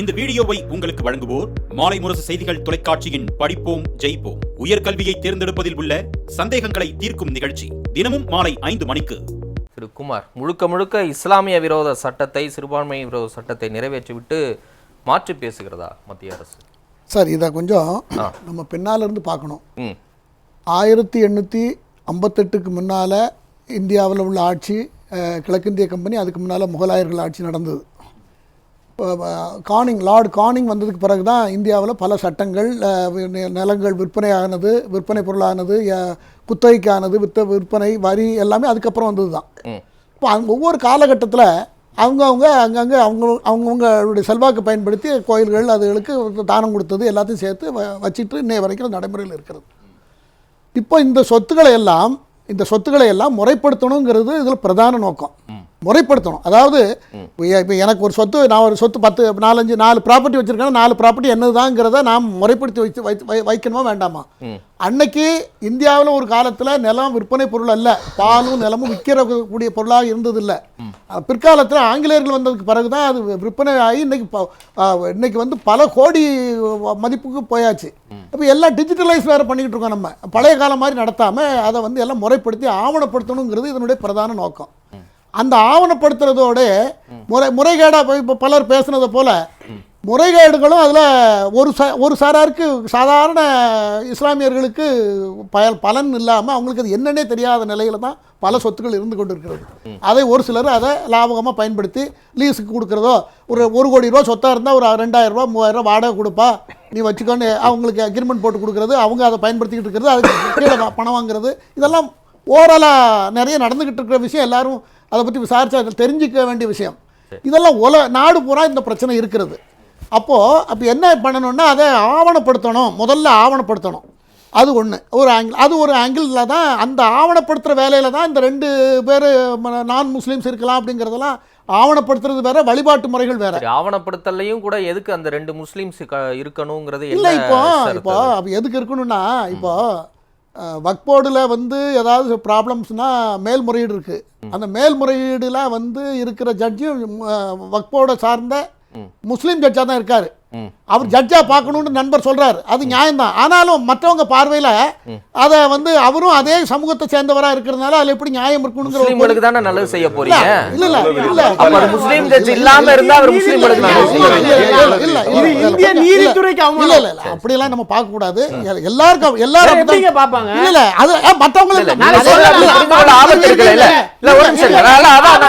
இந்த வீடியோவை உங்களுக்கு வழங்குவோர் மாலை முரசு செய்திகள் தொலைக்காட்சியின் படிப்போம் ஜெயிப்போம். உயர்கல்வியை தேர்ந்தெடுப்பதில் உள்ள சந்தேகங்களை தீர்க்கும் நிகழ்ச்சி தினமும் மாலை ஐந்து மணிக்கு. திரு குமார் முழுக்க முழுக்க இஸ்லாமிய விரோத சட்டத்தை சிறுபான்மை விரோத சட்டத்தை நிறைவேற்றிவிட்டு மாற்றி பேசுகிறதா மத்திய அரசு? சார் இதை கொஞ்சம் நம்ம பின்னால இருந்து பார்க்கணும். ம். ஆயிரத்தி எண்ணூற்றி ஐம்பத்தெட்டுக்கு முன்னால் இந்தியாவில் உள்ள ஆட்சி கிழக்கிந்திய கம்பெனி அதுக்கு முன்னால் முகலாயர்கள் ஆட்சி நடந்தது. கானிங் லார்ட் கானிங் வந்ததுக்கு பிறகு தான் இந்தியாவில் பல சட்டங்கள் நிலங்கள் விற்பனை ஆனது விற்பனை பொருளானது குத்தகைக்கானது வித்த விற்பனை வரி எல்லாமே அதுக்கப்புறம் வந்தது தான் இப்போ அந்த ஒவ்வொரு காலகட்டத்தில் அவங்கவுங்க அங்கங்கே அவங்க அவங்கவுங்களுடைய செல்வாக்கு பயன்படுத்தி கோயில்கள் அதுகளுக்கு தானம் கொடுத்தது எல்லாத்தையும் சேர்த்து வ- வச்சிட்டு இன்னைய வரைக்கும் நடைமுறையில் இருக்கிறது. இப்போ இந்த சொத்துக்களை எல்லாம் இந்த சொத்துக்களை எல்லாம் முறைப்படுத்தணுங்கிறது இதில் பிரதான நோக்கம். முறைப்படுத்தணும். அதாவது இப்போ எனக்கு ஒரு சொத்து நான் ஒரு சொத்து பத்து நாலஞ்சு நாலு ப்ராப்பர்ட்டி வச்சுருக்கேன் நாலு ப்ராப்பர்ட்டி என்னதுதாங்கிறத நான் முறைப்படுத்தி வச்சு வை- வைக்கணுமா வேண்டாமா? அன்னைக்கு இந்தியாவில் ஒரு காலத்தில் நிலம் விற்பனை பொருள் அல்ல. பாலும் நிலமும் விற்கிற கூடிய பொருளாக இருந்தது இல்லை பிற்காலத்தில் ஆங்கிலேயர்கள் வந்ததுக்கு பிறகு தான் அது விற்பனை ஆகி இன்னைக்கு இன்னைக்கு வந்து பல கோடி மதிப்புக்கு போயாச்சு. இப்போ எல்லாம் டிஜிட்டலைஸ் வேறு பண்ணிக்கிட்டு இருக்கோம் நம்ம. பழைய காலம் மாதிரி நடத்தாமல் அதை வந்து எல்லாம் முறைப்படுத்தி ஆவணப்படுத்தணுங்கிறது இதனுடைய பிரதான நோக்கம். அந்த ஆவணப்படுத்துறதோட முறை முறைகேடாக போய் இப்போ பலர் பேசுனதை போல் முறைகேடுகளும் அதில் ஒரு ச ஒரு சாராருக்கு சாதாரண இஸ்லாமியர்களுக்கு பய பலன் இல்லாமல் அவங்களுக்கு அது என்னன்னே தெரியாத நிலையில் தான் பல சொத்துக்கள் இருந்து கொண்டு இருக்கிறது அதை ஒரு சிலர் அதை லாபகமாக பயன்படுத்தி லீஸுக்கு கொடுக்குறதோ ஒரு ஒரு கோடி ரூபா சொத்தாக இருந்தால் ஒரு ரெண்டாயிரரூபா மூவாயிரரூபா வாடகை கொடுப்பா நீ வச்சுக்கோன்னு அவங்களுக்கு அக்ரிமெண்ட் போட்டு கொடுக்குறது அவங்க அதை பயன்படுத்திக்கிட்டு இருக்கிறது அதுக்கு கீழே பணம் வாங்குறது இதெல்லாம் ஓவராலாக நிறைய நடந்துக்கிட்டு இருக்கிற விஷயம் எல்லாரும் அதை பற்றி விசாரிச்சா அது தெரிஞ்சிக்க வேண்டிய விஷயம். இதெல்லாம் உல நாடு பூரா இந்த பிரச்சனை இருக்கிறது. அப்போது அப்போ என்ன பண்ணணும்னா அதை ஆவணப்படுத்தணும். முதல்ல ஆவணப்படுத்தணும். அது ஒன்று ஒரு ஆங்கிள் அது ஒரு ஆங்கிளில் தான் அந்த ஆவணப்படுத்துகிற வேலையில் தான் இந்த ரெண்டு பேர் நான் முஸ்லீம்ஸ் இருக்கலாம் அப்படிங்கிறதெல்லாம் ஆவணப்படுத்துறது வேற வழிபாட்டு முறைகள் வேற. ஆவணப்படுத்தலையும் கூட எதுக்கு அந்த ரெண்டு முஸ்லீம்ஸ் இருக்கணுங்கிறது இல்லை இப்போ இப்போ? அப்போ எதுக்கு இருக்கணும்னா இப்போ வக்போர்டில் வந்து ஏதாவது ப்ராப்ளம்ஸ்னா மேல்முறையீடு இருக்குது அந்த மேல்முறையீடுல வந்து இருக்கிற ஜட்ஜும் வக்போர்டை சார்ந்த முஸ்லீம் ஜட்ஜாக தான் இருக்காரு. அவர் ஜட்ஜா பார்க்கணும்னு நண்பர் சொல்றாரு. அது நியாயம்தான். ஆனாலும் மற்றவங்க பார்வையில அதை வந்து அவரும் அதே சமூகத்தை சேர்ந்தவரா இருக்கிறதுனால அதுல எப்படி நியாயம் இருக்கணுங்கிற தானே நல்லது செய்ய போறீங்க? இல்ல இல்ல இல்ல அப்ப அது முஸ்லீம் ஜட்ஜ் இல்லாம இருந்தா அவர் முஸ்லீம்களுக்கு இல்ல, இல்ல, இது இந்திய நீதித்துறைக்கு அவமானம். இல்ல, இல்ல, இல்ல, அப்படியெல்லாம் நம்ம பார்க்க கூடாது எல்லாருக்கும் எல்லாரும் எப்படிங்க பார்ப்பாங்க? இல்ல இல்ல அது அஹ், மத்தவங்களுக்கு இல்ல,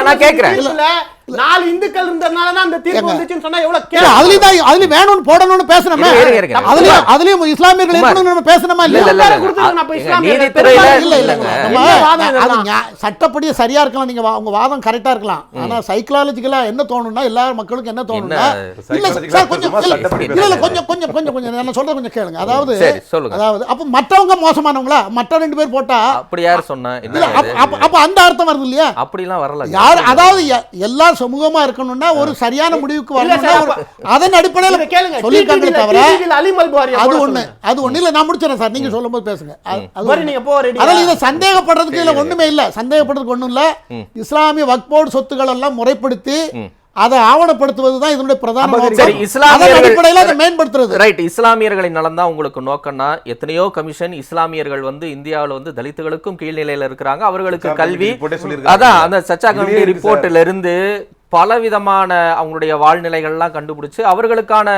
நான் கேக்குறேன். இல்ல, நாலு இந்துக்கள் இருந்ததுனால தான் அந்த தீர்ப்பு வந்துச்சுன்னு சொன்னா எவ்வளவு. அதுலயும் தான் அதுலயும் வேணும்னு போடணும்னு பேசணுமே. அதுலயும் அதுலயும் இஸ்லாமியர்கள். இருக்கணும்னு நம்ம பேசணுமா இல்ல இல்ல இல்ல, இல்ல. சட்டப்படி சரியா இருக்கலாம். நீங்க உங்க வாதம் கரெக்டா இருக்கலாம். ஆனா சைக்கலாஜிக்கலா என்ன தோணும்னா எல்லா மக்களுக்கும் என்ன தோணும்னா இல்ல சார் கொஞ்சம் இல்ல சட்டப்படி இல்ல கொஞ்சம் கொஞ்சம் கொஞ்சம் கொஞ்சம் நான் சொல்றத கொஞ்சம் கேளுங்க. அதாவது. அதாவது அப்ப மற்றவங்க மோசமானவங்களா? மற்ற ரெண்டு பேர் போட்டா அப்படி யார் சொன்னா? அப்ப- அந்த அர்த்தம் வருது இல்லையா? அப்படிலாம் வரல. யார் அதாவது எல்லா சமூகமா இருக்கணும்னா ஒரு சரியான முடிவுக்கு இல்ல வரணும்னா அதன் அடிப்படையில் கேளுங்க. ல தவிர TTV ல அலிம் அல்புகாரியை அது ஒண்ணு. அது ஒண்ணு. இல்ல நான் முடிச்சிடறேன் சார். நீங்க சொல்லும்போது பேசுங்க. அது- அது பாரு, ஒண்ணு. நீங்க போ ready-யா? அதனால இதை சந்தேகப்படுறதுக்கு இதுல ஒண்ணுமே இல்ல. சந்தேகப்படுறதுக்கு ஒண்ணும் இல்ல. இஸ்லாமிய வக்போர்டு சொத்துக்கள் எல்லாம் முறைப்படுத்தி அதை ஆவணப்படுத்துவது தான் இதனுடைய பிரதான இஸ்லாமியர்கள் அடிப்படையில் அதை மேம்படுத்துறது. ரைட் இஸ்லாமியர்களின் நலன் தான் உங்களுக்கு நோக்கம்னா எத்தனையோ கமிஷன் இஸ்லாமியர்கள் வந்து இந்தியாவுல வந்து தலித்துகளுக்கும் கீழ்நிலையில இருக்கிறாங்க. அவர்களுக்கு கல்வி. அதான் அந்த சச்சா கமிட்டி ரிப்போர்ட்ல இருந்து பல விதமான அவங்களுடைய வாழ்நிலைகள்லாம் கண்டுபிடிச்சு அவர்களுக்கான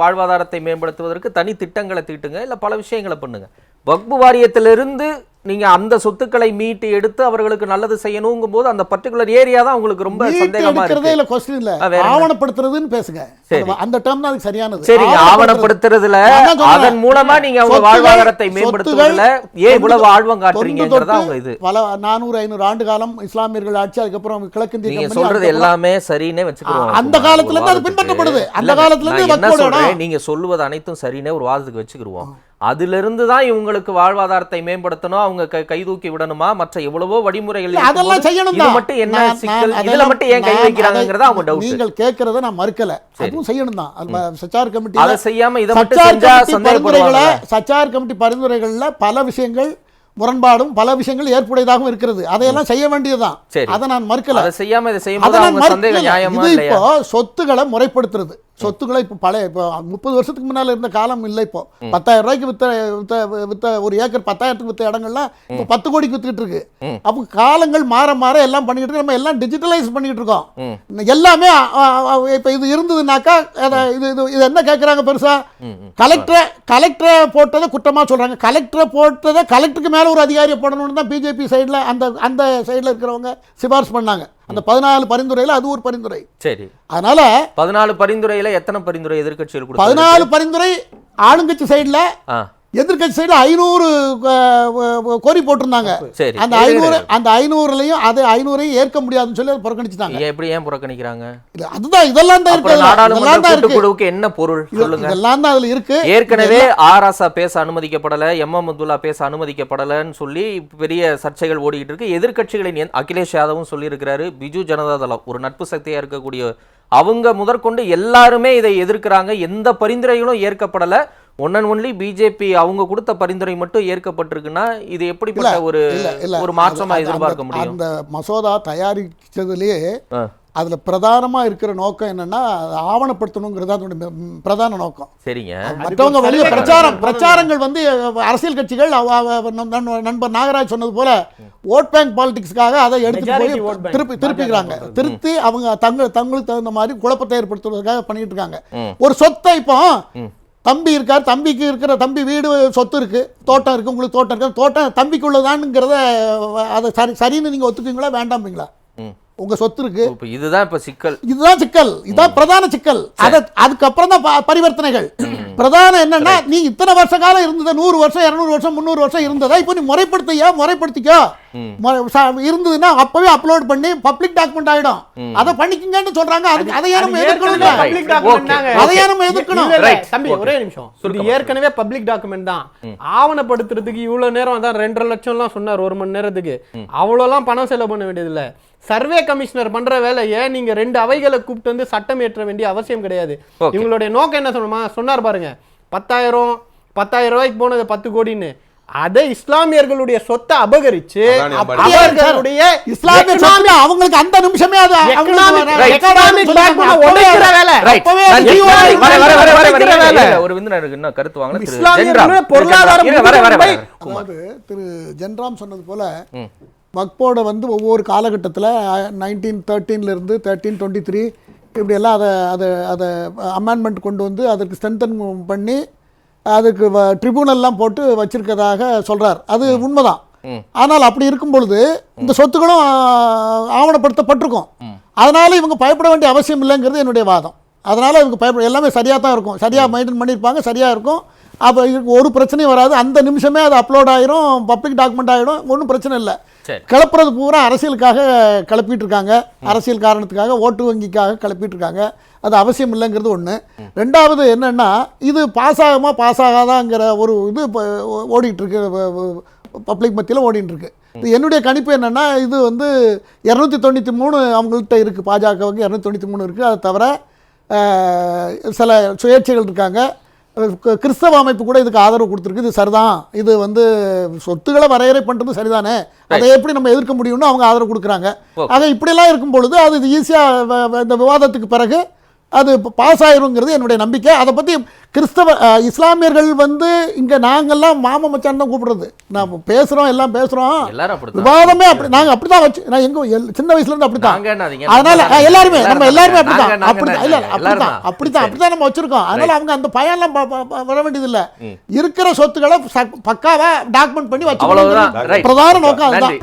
வாழ்வாதாரத்தை மேம்படுத்துவதற்கு தனி திட்டங்களை தீட்டுங்க இல்ல பல விஷயங்களை பண்ணுங்க. வக்பு வாரியத்திலிருந்து நீங்க அந்த சொத்துக்களை மீட்டு எடுத்து அவர்களுக்கு நல்லது செய்யணுங்கும் போது அந்த பர்டிகுலர் ஏரியா தான் உங்களுக்கு ரொம்ப சந்தேகமா எடுக்கிறதே இருக்கு. இல்ல கொஸ்டின் இல்ல? ஆவணப்படுத்துறதுன்னு பேசுங்க. சரி. அந்த- டேர்ம் தான் அதுக்கு சரியானது. சரிங்க ஆவணப்படுத்துறதுல. அதன் மூலமா நீங்க அவங்க வாழ்வாதாரத்தை மேம்படுத்துவதில் சொத்துகள் ஏன் இவ்வளவு ஆழ்வம் காட்டுறீங்கிறதா தொட்டு அவங்க இது. பல நானூறு ஐநூறு ஆண்டு காலம் இஸ்லாமியர்கள் ஆட்சி அதுக்கப்புறம் கிழக்கிந்திய நீங்க சொல்றது எல்லாமே சரின்னே வச்சுக்கிறோம். அந்த காலத்துல இருந்து அது பின்பற்றப்படுது. அந்த காலத்துல இருந்து என்ன சொல்றேன். நீங்க சொல்லுவது அனைத்தும் சரின்னே ஒரு வாதத்துக்கு வச்சுக்கிருவோம். அதுல இருந்து தான் இவங்களுக்கு வாழ்வாதாரத்தை மேம்படுத்தணும். அவங்க கை கை தூக்கி விடணுமா? மற்ற எவ்வளவோ வழிமுறைகள் அதெல்லாம் செய்யணும். மட்டும் என்ன சிக்கல்? இதுல மட்டும் ஏன் கை அதை- அவங்க டவுட் நீங்கள் கேட்கறத நான் மறுக்கல. அதுவும் செய்யணும் தான் சச்சார் கமிட்டி அதை செய்யாம இதை மட்டும் செஞ்சா கமிட்டி சந்தேகப்படுவாங்க சச்சார் கமிட்டி பரிந்துரைகள்ல பல விஷயங்கள் முரண்பாடும் பல விஷயங்கள் ஏற்புடையதாகவும் இருக்கிறது. அதையெல்லாம் செய்ய வேண்டியதுதான். அதை நான் மறுக்கல. அதை செய்யாம இதை அவங்க மறுக்கல. சந்தேகம் நியாயமா இப்போ சொத்துக்களை முறைப்படுத்துறது. சொத்துக்களை இப்போ பழைய இப்போ முப்பது வருஷத்துக்கு முன்னால இருந்த காலம் இல்லை இப்போ. பத்தாயிரம் ரூபாய்க்கு வித்த வித்த வித்த ஒரு ஏக்கர் பத்தாயிரத்துக்கு வித்த இடங்கள்லாம் இப்போ பத்து கோடிக்கு வித்துக்கிட்டு இருக்கு. அப்போ காலங்கள் மாற மாற எல்லாம் பண்ணிக்கிட்டு இருக்கு. நம்ம எல்லாம் டிஜிட்டலைஸ் பண்ணிக்கிட்டு இருக்கோம். எல்லாமே இப்போ இது இருந்ததுனாக்கா இது இது இது என்ன கேட்குறாங்க பெருசா? கலெக்டரை கலெக்டரை போட்டதை குற்றமா சொல்றாங்க. கலெக்டரை போட்டதை கலெக்டருக்கு மேல ஒரு அதிகாரியை போடணும்னு தான் பிஜேபி சைடுல அந்த அந்த சைடுல இருக்கிறவங்க சிபாரிசு பண்ணாங்க. அந்த பதினாலு பரிந்துரையில அது ஒரு பரிந்துரை. சரி. அதனால பதினாலு பரிந்துரையில எத்தனை பரிந்துரை எதிர்க்கட்சிகள் கொடுத்தாங்க? பதினாலு பரிந்துரை ஆளுங்கட்சி சைடுல ஆ எதிர்க்கட்சி சைடுல ஐநூறு கோரி போட்டிருந்தாங்க. சரி. அந்த ஐநூறு அந்த ஐநூறுலையும் அது ஐநூறையும் ஏற்க முடியாதுன்னு சொல்லி புறக்கணிச்சுட்டாங்க. எப்படி ஏன் புறக்கணிக்கிறாங்க? இல்ல, அதுதான் இதெல்லாம் தான் இருக்கு. இதெல்லாம் தான் இருக்கு. என்ன பொருள்? சொல்லுங்க. இதெல்லாம் தான் அதுல இருக்கு. ஏற்கனவே ஆராசா பேச அனுமதிக்கப்படல எம் எம் அப்துல்லா பேச அனுமதிக்கப்படலன்னு சொல்லி பெரிய சர்ச்சைகள் ஓடிக்கிட்டு இருக்கு. எதிர்க்கட்சிகளின் எந்த- அகிலேஷ் யாதவும் சொல்லியிருக்கிறாரு. பிஜு ஜனதா தளம் ஒரு நட்பு சக்தியா இருக்கக்கூடிய அவங்க முதற்கொண்டு எல்லாருமே இதை எதிர்க்கிறாங்க. எந்த பரிந்துரைகளும் ஏற்கப்படல. ஒன் அண்ட் ஒன்லி பிஜேபி அவங்க கொடுத்த பரிந்துரை மட்டும் ஏற்கப்பட்டிருக்குன்னா இது எப்படிப்பட்ட ஒரு ஒரு மாற்றமா எதிர்பார்க்க அந்த- முடியும்? அந்த மசோதா தயாரிச்சதுலயே அதுல பிரதானமா இருக்கிற நோக்கம் என்னன்னா ஆவணப்படுத்தணுங்கிறது அதனுடைய பிரதான நோக்கம். சரிங்க. மற்றவங்க வெளியே பிரச்சாரம் பிரச்சாரங்கள் வந்து அரசியல் கட்சிகள் நண்பர் நாகராஜ் சொன்னது போல ஓட் பேங்க் பாலிடிக்ஸ்க்காக அதை vote போய். திருப்பி திருப்பிக்கிறாங்க. திருத்தி அவங்க தங்க தங்களுக்கு தகுந்த மாதிரி குழப்பத்தை ஏற்படுத்துவதற்காக பண்ணிட்டு இருக்காங்க. ஒரு சொத்தை இப்போ தம்பி இருக்கார் தம்பிக்கு இருக்கிற தம்பி வீடு சொத்து இருக்கு தோட்டம் இருக்கு உங்களுக்கு தோட்டம் இருக்கு. தோட்டம் தம்பிக்கு உள்ளதானுங்கிறத அதை சரி சரின்னு நீங்க ஒத்துக்குவீங்களா வேண்டாம்பீங்களா. உங்க சொத்து இருக்கு. இதுதான் இப்ப சிக்கல். இதுதான் சிக்கல். இதுதான் பிரதான சிக்கல். அத அதுக்கப்புறம் தான் பரிவர்த்தனைகள். பிரதானம் என்னன்னா நீ இத்தனை வருஷ காலம் இருந்தத நூறு வருஷம் இருநூறு வருஷம் முந்நூறு வருஷம் இருந்ததா இப்போ நீ முறைப்படுத்தியா முறைப்படுத்திக்கோ. இருந்ததுன்னா அப்பவே அப்லோட் பண்ணி பப்ளிக் டாக்குமெண்ட் ஆயிடும். அதை பண்ணிக்கங்கன்னு சொல்றாங்க. அதுக்கு அதை அது எதிர்க்கணும். அதை நம்ம எதிர்க்கணும். தம்பி. ஒரே நிமிஷம். இது ஏற்கனவே பப்ளிக் டாக்குமெண்ட் தான். ஆவணப்படுத்துறதுக்கு இவ்வளவு நேரம் அதான் ரெண்டரை லட்சம் எல்லாம் சொன்னார் ஒரு மணி நேரத்துக்கு. அவ்வளவுலாம் பணம் செலவு பண்ண வேண்டியது இல்ல சர்வே கமிஷனர் பண்ற வேலையை நீங்க ரெண்டு அவைகளை கூப்பிட்டு வந்து சட்டம் ஏற்ற வேண்டிய அவசியம் கிடையாது. இவங்களுடைய நோக்கம் என்ன சொன்னோமா சொன்னார் பாருங்க. பத்தாயிரம் பத்தாயிரம் ரூபாய்க்கு போனது பத்து கோடின்னு. அதை இஸ்லாமியர்களுடைய சொத்தை அபகரிச்சு. அவர்களுடைய இஸ்லாமிய அவங்களுக்கு அந்த நிமிஷமே அது ஒரு விருந்தினருக்கு இன்னும் கருத்து இஸ்லாமியர்களுடைய ஜென்ராம். திரு பொருளாதார ஜென்ராம். சொன்னது போல வக்போர்டை வந்து ஒவ்வொரு காலகட்டத்தில் நைன்டீன் இருந்து தேர்ட்டீன் டுவெண்ட்டி த்ரீ இப்படியெல்லாம் அதை அதை அதை அமெண்ட்மெண்ட் கொண்டு வந்து அதற்கு ஸ்ட்ரென்தன் பண்ணி அதுக்கு ட்ரிபியூனல்லாம் போட்டு வச்சிருக்கதாக சொல்றார். அது உண்மைதான். ஆனால் அப்படி இருக்கும் பொழுது இந்த சொத்துக்களும் ஆவணப்படுத்தப்பட்டிருக்கும். அதனால இவங்க பயப்பட வேண்டிய அவசியம் இல்லைங்கிறது என்னுடைய வாதம். அதனால இவங்க பயப்பட எல்லாமே சரியாக தான் இருக்கும். சரியாக மெயின்டைன் பண்ணியிருப்பாங்க சரியாக இருக்கும். அப்போ இதுக்கு ஒரு பிரச்சனையும் வராது. அந்த நிமிஷமே அது அப்லோட் ஆயிரும் பப்ளிக் டாக்குமெண்ட் ஆயிடும் ஒன்றும் பிரச்சனை இல்லை. கிளப்புறது பூரா அரசியலுக்காக கிளப்பிட்டு இருக்காங்க. அரசியல் காரணத்துக்காக ஓட்டு வங்கிக்காக கிளப்பிட்டு இருக்காங்க. அது அவசியம் இல்லைங்கிறது ஒன்று ரெண்டாவது என்னன்னா இது பாஸ் ஆகுமா பாஸ் ஆகாதாங்கிற ஒரு இது இப்போ ஓடிட்டு இருக்கு பப்ளிக் மத்தியில் ஓடிட்டு இருக்கு. இது என்னுடைய கணிப்பு என்னன்னா இது வந்து இரநூத்தி தொண்ணூற்றி மூணு அவங்கள்ட்ட இருக்குது பாஜகவுக்கு இரநூத்தி தொண்ணூற்றி மூணு இருக்குது அதை தவிர சில சுயேட்சைகள் இருக்காங்க. கிறிஸ்தவ அமைப்பு கூட இதுக்கு ஆதரவு கொடுத்துருக்கு. இது சரிதான். இது வந்து சொத்துக்களை வரையறை பண்ணுறது சரிதானே? அதை எப்படி நம்ம எதிர்க்க முடியும்னு அவங்க ஆதரவு கொடுக்குறாங்க. ஆக இப்படியெல்லாம் இருக்கும் பொழுது அது ஈஸியாக இந்த விவாதத்துக்கு பிறகு அது பாஸ் ஆயிருங்கிறது என்னுடைய நம்பிக்கை. அதை பற்றி கிறிஸ்தவ இஸ்லாமியர்கள் வந்து இங்கே நாங்கெல்லாம் மாம மச்சான் தான் கூப்பிடுறது. நான் பேசுகிறோம் எல்லாம் பேசுகிறோம். விவாதமே அப்படி நாங்கள் அப்படி தான் வச்சு நான் எங்க சின்ன வயசுலேருந்து அப்படி தான்? அதனால எல்லாருமே நம்ம எல்லாரும் அப்படிதான் நாங்க அப்படி நாங்க இல்ல அப்படிதான் தான். அப்படித்தான் சரி. அப்படிதான் நம்ம வச்சிருக்கோம். அதனால அவங்க அந்த பயம்லாம் ப- ப- ப- வர வேண்டியது இல்ல. இருக்கிற சொத்துக்களை ச- பக்காவா டாக்குமெண்ட் பண்ணி வச்சு பிரதான நோக்கம் அதுதான்.